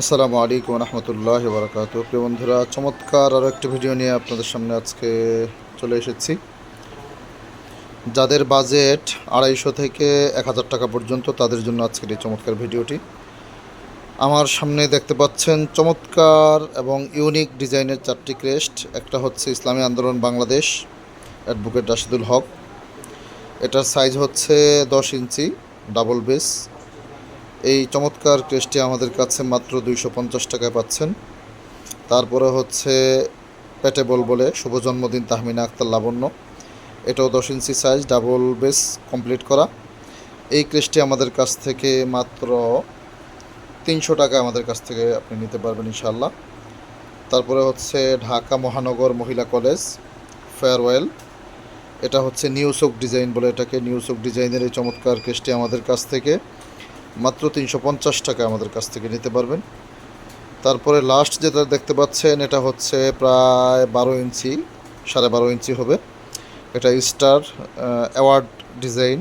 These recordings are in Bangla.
আসসালামু আলাইকুম রহমতুল্লাহ বারকাত প্রিয় বন্ধুরা, চমৎকার আরও একটি ভিডিও নিয়ে আপনাদের সামনে আজকে চলে এসেছি। যাদের বাজেট আড়াইশো থেকে এক হাজার টাকা পর্যন্ত, তাদের জন্য আজকের এই চমৎকার ভিডিওটি। আমার সামনে দেখতে পাচ্ছেন চমৎকার এবং ইউনিক ডিজাইনের চারটি ক্রেস্ট। একটা হচ্ছে ইসলামী আন্দোলন বাংলাদেশ, অ্যাডভোকেট রাশিদুল হক। এটার সাইজ হচ্ছে দশ ইঞ্চি, ডাবল বেস। এই চমৎকার ক্রেসটি আমাদের কাছে মাত্র দুইশো পঞ্চাশ টাকায় পাচ্ছেন। তারপরে হচ্ছে প্যাটেবল বলে শুভ জন্মদিন তাহমিনা আক্তার লাবণ্য। এটাও দশ inch size double base complete করা। এই ক্রেসটি আমাদের কাছ থেকে মাত্র তিনশো টাকা আমাদের কাছ থেকে আপনি নিতে পারবেন ইনশাল্লাহ তারপরে হচ্ছে ঢাকা মহানগর মহিলা কলেজ ফেয়ারওয়েল এটা হচ্ছে নিউসক ডিজাইন বলে এটাকে নিউসক ডিজাইনের এই চমৎকার কেসটি আমাদের কাছ থেকে। মাত্র তিনশো পঞ্চাশ টাকা আমাদের কাছ থেকে নিতে পারবেন। তারপরে লাস্ট যেটা দেখতে পাচ্ছেন, এটা হচ্ছে প্রায় বারো ইঞ্চি, সাড়ে বারো ইঞ্চি হবে। এটা star award design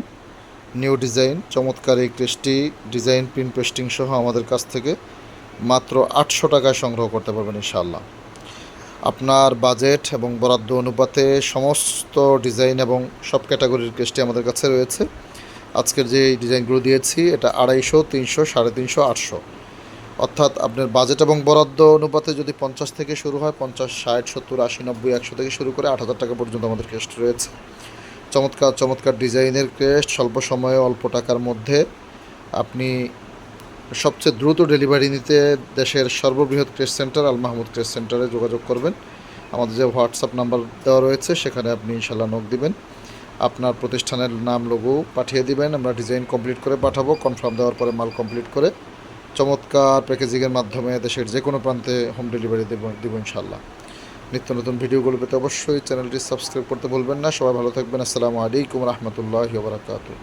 new design চমৎকার এই ক্রেসটি ডিজাইন প্রিন্ট পেস্টিং সহ আমাদের কাছ থেকে মাত্র আটশো টাকায় সংগ্রহ করতে পারবেন ইনশাআল্লাহ। আপনার বাজেট এবং বরাদ্দ অনুপাতে সমস্ত ডিজাইন এবং সব ক্যাটাগরির কেসটি আমাদের কাছে রয়েছে। আজকের যে ডিজাইনগুলো দিয়েছি, এটা আড়াইশো, তিনশো, সাড়ে তিনশো, আটশো। অর্থাৎ আপনার বাজেট এবং বরাদ্দ অনুপাতে যদি পঞ্চাশ থেকে শুরু হয়, পঞ্চাশ, ষাট, সত্তর, আশি, নব্বই, একশো থেকে শুরু করে আট হাজার টাকা পর্যন্ত আমাদের ক্রেস্ট রয়েছে। চমৎকার চমৎকার ডিজাইনের ক্রেস্ট স্বল্প সময়ে অল্প টাকার মধ্যে আপনি সবচেয়ে দ্রুত ডেলিভারি নিতে দেশের সর্ববৃহৎ crest centre Al Mahmud crest সেন্টারে যোগাযোগ করবেন। আমাদের যে হোয়াটসঅ্যাপ নাম্বার দেওয়া রয়েছে, সেখানে আপনি ইনশাল্লাহ নক দিবেন। আপনার প্রতিষ্ঠানের নাম লোগো পাঠিয়ে দিবেন। আমরা ডিজাইন কমপ্লিট করে পাঠাবো কনফার্ম দেওয়ার পরে মাল কমপ্লিট করে চমৎকার প্যাকেজিংয়ের মাধ্যমে দেশের যে কোনো প্রান্তে হোম ডেলিভারি দেব দেব ইনশাল্লাহ নিত্য নতুন ভিডিওগুলো পেতে অবশ্যই চ্যানেলটি সাবস্ক্রাইব করতে ভুলবেন না। সবাই ভালো থাকবেন। আসসালামু আলাইকুম রহমতুল্লাহ বারাকাতু